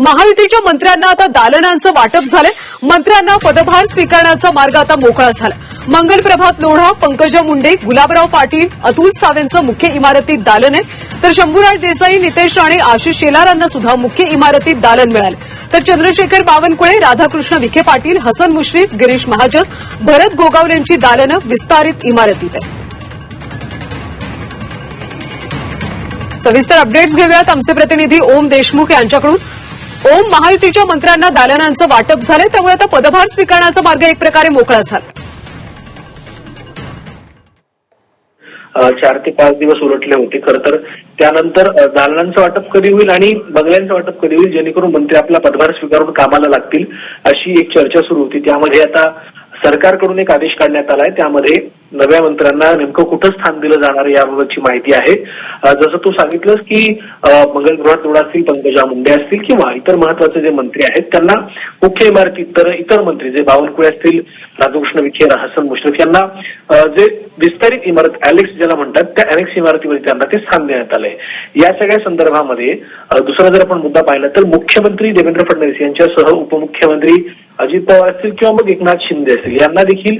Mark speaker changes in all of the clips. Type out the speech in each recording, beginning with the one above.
Speaker 1: महायुतीच्या मंत्र्यांना आता दालनांचं वाटप झालंय. मंत्र्यांना पदभार स्वीकारण्याचा मार्ग आता मोकळा झाला. मंगल प्रभात लोढा पंकजा मुंडे गुलाबराव पाटील अतुल सावेंचं मुख्य इमारतीत दालन आहे. तर शंभूराज देसाई नितेश राणे आशिष शेलारांना सुद्धा मुख्य इमारतीत दालन मिळालं. तर चंद्रशेखर बावनकुळे राधाकृष्ण विखे पाटील हसन मुश्रीफ गिरीश महाजन भरत गोगावलेंची दालनं विस्तारित इमारतीत आहे सविस्तर अपडेट्स घेऊयात. आमचे प्रतिनिधी ओम देशमुख यांच्याकडून. ओम महायुतीच्या मंत्र्यांना दालनांचं वाटप झालंय त्यामुळे आता पदभार स्वीकारण्याचा मार्ग एक प्रकारे मोकळा झाला.
Speaker 2: चार ते पाच दिवस उलटले होते खरं तर. त्यानंतर दालनांचं वाटप कधी होईल आणि बंगल्यांचं वाटप कधी होईल जेणेकरून मंत्री आपला पदभार स्वीकारून कामाला लागतील अशी एक चर्चा सुरू होती. त्यामध्ये आता सरकारकडून एक आदेश काढण्यात आलाय त्यामध्ये नव्या मंत्र्यांना नेमकं कुठं स्थान दिलं जाणार आहे याबाबतची माहिती आहे. जसं तू सांगितलंस की अ, मंगल असतील पंकजा मुंडे असतील किंवा इतर महत्त्वाचे जे मंत्री आहेत त्यांना मुख्य इमारतीत तर इतर मंत्री जे बावनकुळे असतील राधाकृष्ण विखे हसन मुश्रीफ यांना जे विस्तारित इमारत अॅलेक्स ज्याला म्हणतात त्या अॅलेक्स इमारतीमध्ये त्यांना ते स्थान देण्यात आलंय. या सगळ्या संदर्भामध्ये दुसरा जर आपण मुद्दा पाहिला तर मुख्यमंत्री देवेंद्र फडणवीस यांच्यासह उपमुख्यमंत्री अजित पवार असतील किंवा मग एकनाथ शिंदे असतील यांना देखील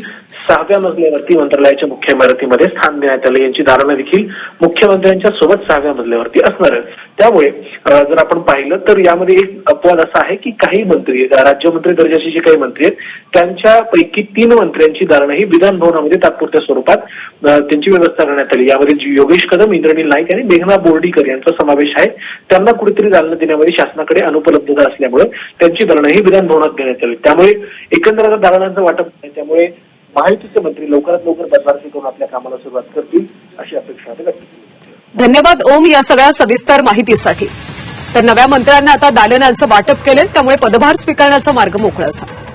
Speaker 2: सहाव्या मजल्यावरती मंत्रालयाच्या मुख्य इमारतीमध्ये स्थान देण्यात आलं. यांची दालनं देखील मुख्यमंत्र्यांच्या सोबत सहाव्या मजल्यावरती असणार त्यामुळे जर आपण पाहिलं तर यामध्ये एक अपवाद असा आहे की काही मंत्री राज्यमंत्री दर्जाचे जे काही मंत्री आहेत त्यांच्यापैकी तीन मंत्र्यांची दालनं ही विधानभवनामध्ये तात्पुरत्या स्वरूपात त्यांची व्यवस्था करण्यात आली. यामध्ये योगेश कदम इंद्रनील नाईक आणि मेघना बोर्डीकर यांचा समावेश आहे. त्यांना कुठेतरी दालनं देण्यामध्ये शासनाकडे अनुपलब्धता असल्यामुळे त्यांची दालनं ही विधान घेण्यात देण्यात आली. त्यामुळे एकंदर आता दालनांचं वाटप त्यामुळे माहितीचे मंत्री लवकरात लवकर बदलांची करून आपल्या कामाला सुरुवात करतील अशी अपेक्षा आता व्यक्त केली
Speaker 1: धन्यवाद ओम या सगळ्या सविस्तर माहितीसाठी. तर नव्या मंत्र्यांना आता दालनांचं वाटप केलं त्यामुळे पदभार स्वीकारण्याचा मार्ग मोकळा झाला.